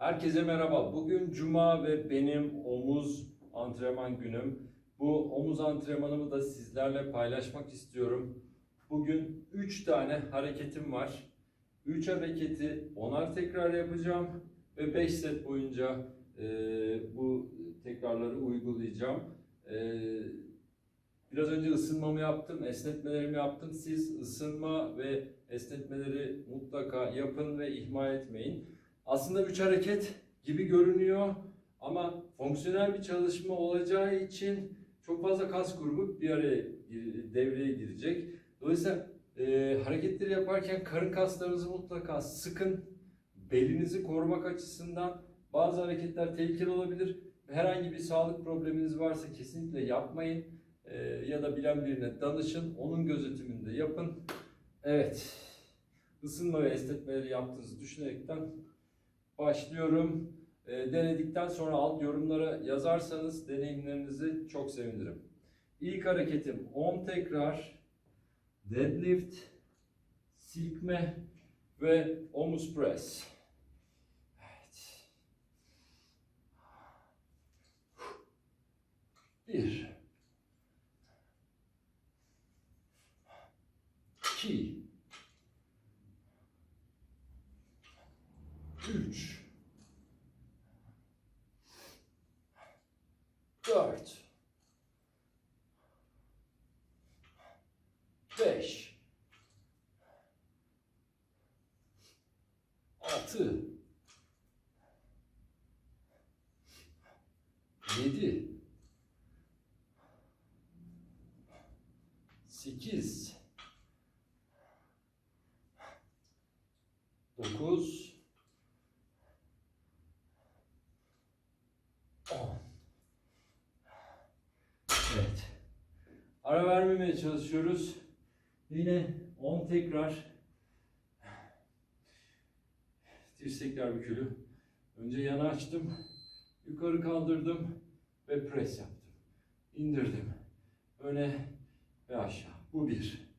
Herkese merhaba. Bugün cuma ve benim omuz antrenman günüm. Bu omuz antrenmanımı da sizlerle paylaşmak istiyorum. Bugün 3 tane hareketim var. 3 hareketi 10'ar tekrar yapacağım ve 5 set boyunca e, bu tekrarları uygulayacağım. E, biraz önce ısınmamı yaptım, esnetmelerimi yaptım. Siz ısınma ve esnetmeleri mutlaka yapın ve ihmal etmeyin. Aslında üç hareket gibi görünüyor ama fonksiyonel bir çalışma olacağı için çok fazla kas grubu bir araya devreye girecek. Dolayısıyla e, hareketleri yaparken karın kaslarınızı mutlaka sıkın. Belinizi korumak açısından bazı hareketler tehlikeli olabilir. Herhangi bir sağlık probleminiz varsa kesinlikle yapmayın. E, ya da bilen birine danışın. Onun gözetiminde yapın. Evet. Isınma ve esnetmeleri yaptığınızı düşünerekten başlıyorum. E, denedikten sonra alt yorumlara yazarsanız deneyimlerinizi çok sevinirim. İlk hareketim 10 tekrar deadlift, silkme ve omuz press. Evet. Bir. İki. 3 4 5 6 7 8 Vermemeye çalışıyoruz. Yine 10 tekrar. Dirsekler bükülü. Önce yana açtım. Yukarı kaldırdım ve pres yaptım. İndirdim. Öne ve aşağı. Bu bir.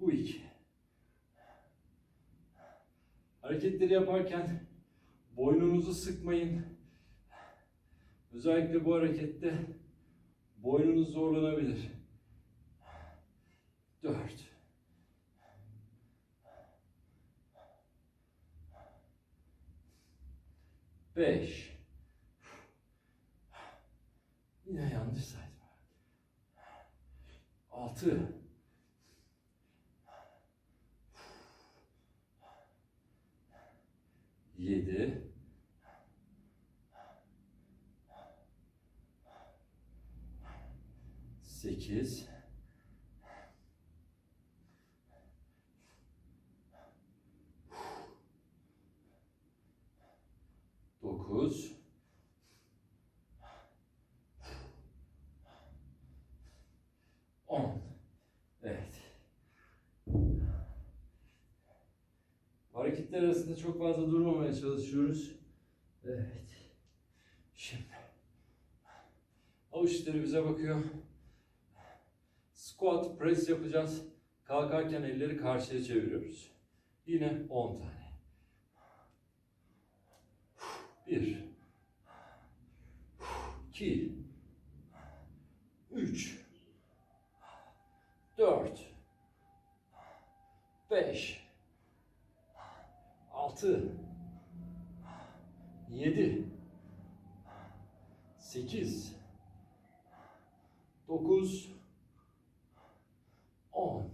Bu iki. Hareketleri yaparken boynunuzu sıkmayın. Özellikle bu harekette boynunuz zorlanabilir. Dört. Beş. Yine yanlış saydım. Altı. Yedi. Sekiz. Dokuz. On. Evet. Hareketler arasında çok fazla durmamaya çalışıyoruz. Evet. Şimdi. Avuç içleri bize bakıyor. Squat, press yapacağız. Kalkarken elleri karşıya çeviriyoruz. Yine 10 tane. 1 2 3 4 5 6 7 8 9 10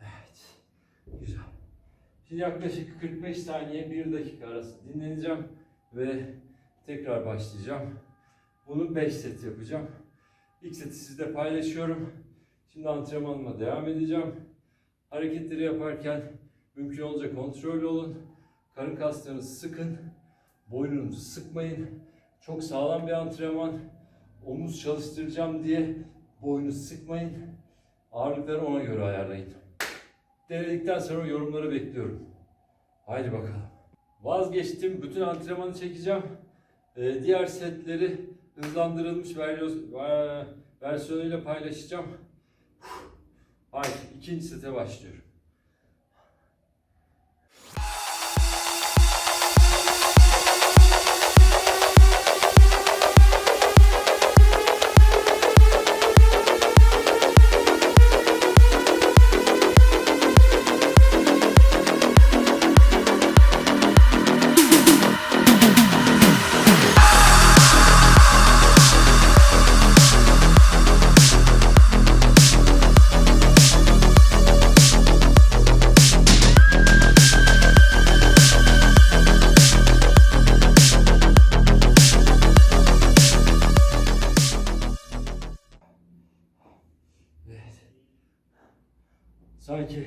Evet. Güzel. Şimdi yaklaşık 45 saniye 1 dakika arası dinleneceğim ve tekrar başlayacağım. Bunu 5 set yapacağım. İlk seti sizle paylaşıyorum. Şimdi antrenmanıma devam edeceğim. Hareketleri yaparken mümkün olunca kontrollü olun. Karın kaslarınızı sıkın. Boynunuzu sıkmayın. Çok sağlam bir antrenman. Omuz çalıştıracağım diye boynu sıkmayın. Ağırlıkları ona göre ayarlayın. Denedikten sonra yorumları bekliyorum. Haydi bakalım. Vazgeçtim. Bütün antrenmanı çekeceğim. Ee, diğer setleri hızlandırılmış versiyonuyla paylaşacağım. Haydi ikinci sete başlıyorum. Sanki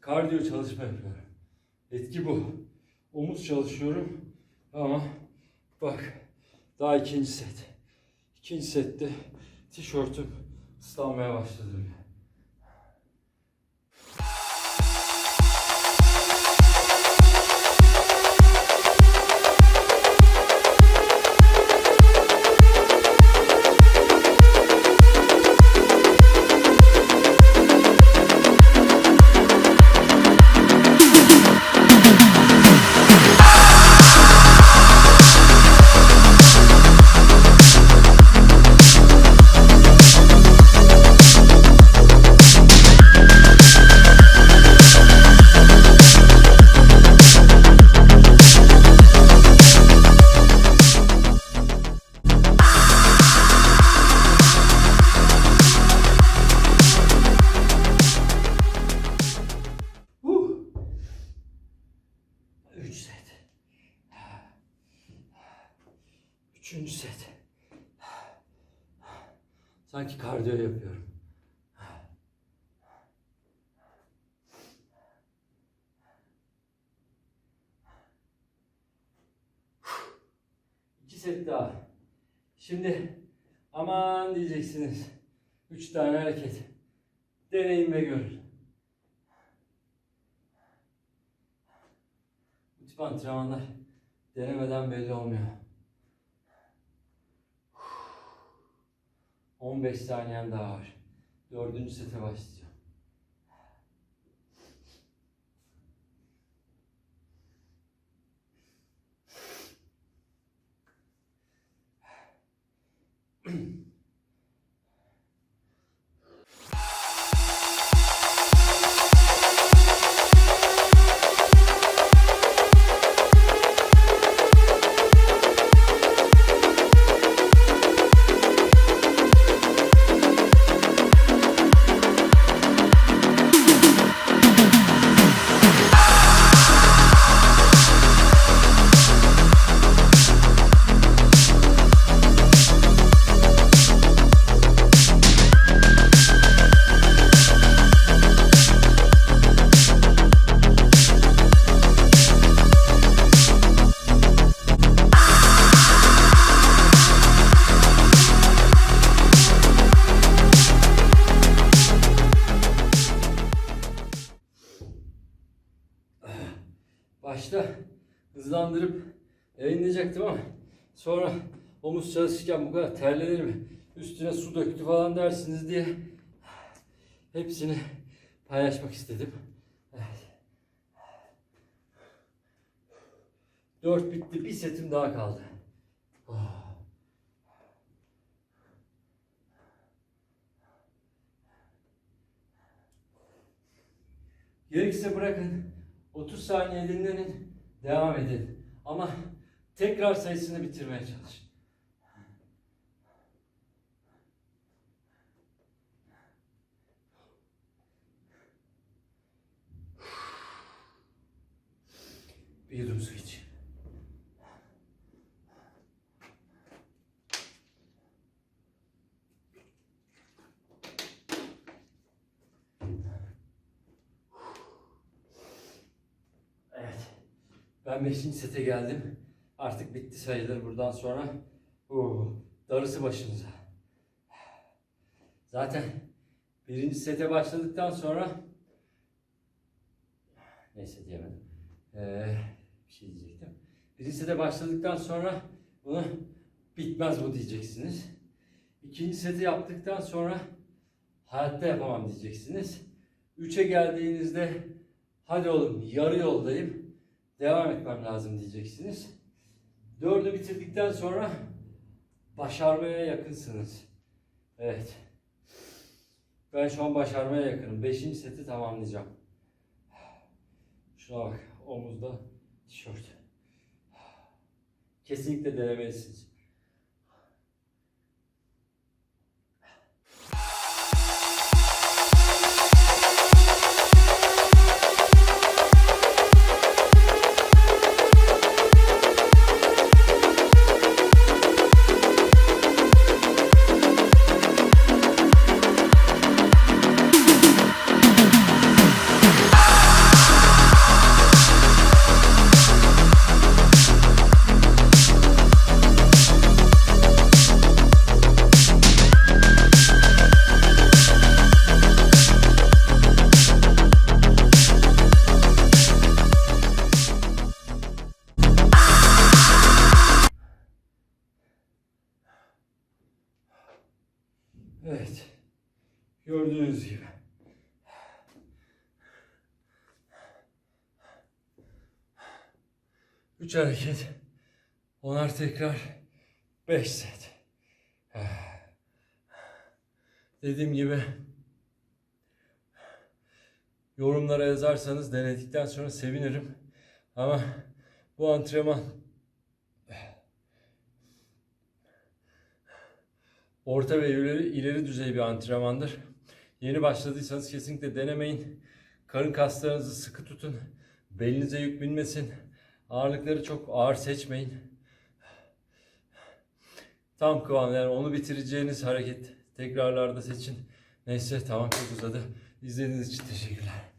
kardiyo çalışma yapıyorum. Etki bu. Omuz çalışıyorum ama bak daha ikinci set. İkinci sette tişörtüm ıslanmaya başladı Üçüncü set. Sanki kardiyo yapıyorum. İki set daha. Şimdi aman diyeceksiniz. Üç tane hareket. Deneyin ve görün. Bu tip antrenmanlar denemeden belli olmuyor. 15 saniyem daha var. Dördüncü sete başlayacağım. Hızlandırıp yayınlayacaktım ama sonra omuz çalışırken bu kadar terlenir mi? Üstüne su döktü falan dersiniz diye hepsini paylaşmak istedim. Dört bitti. Bir setim daha kaldı. Oh. Gerekirse bırakın. 30 saniye dinlenin. Devam edin. Ama tekrar sayısını bitirmeye çalışın. Bir yudum su iç. Evet. Ben 5. sete geldim. Artık bitti sayılır buradan sonra. Oo, darısı başınıza. Zaten birinci sete başladıktan sonra neyse diyemedim. Ee, bir şey diyecektim. Birinci sete başladıktan sonra bunu bitmez bu diyeceksiniz. İkinci seti yaptıktan sonra hayatta yapamam diyeceksiniz. 3'e geldiğinizde hadi oğlum yarı yoldayım. Devam etmem lazım diyeceksiniz. 4'ü bitirdikten sonra başarmaya yakınsınız. Evet. Ben şu an başarmaya yakınım. 5. seti tamamlayacağım. Şuna bak. Omuzda tişört. Kesinlikle denemelisiniz. Gördüğünüz gibi. Üç hareket. Onar tekrar. Beş set. Dediğim gibi yorumlara yazarsanız denedikten sonra sevinirim. Ama bu antrenman orta ve ileri, ileri düzey bir antrenmandır. Yeni başladıysanız kesinlikle denemeyin. Karın kaslarınızı sıkı tutun. Belinize yük binmesin. Ağırlıkları çok ağır seçmeyin. Tam kıvam yani onu bitireceğiniz hareket tekrarlarda seçin. Neyse tamam çok uzadı. İzlediğiniz için teşekkürler.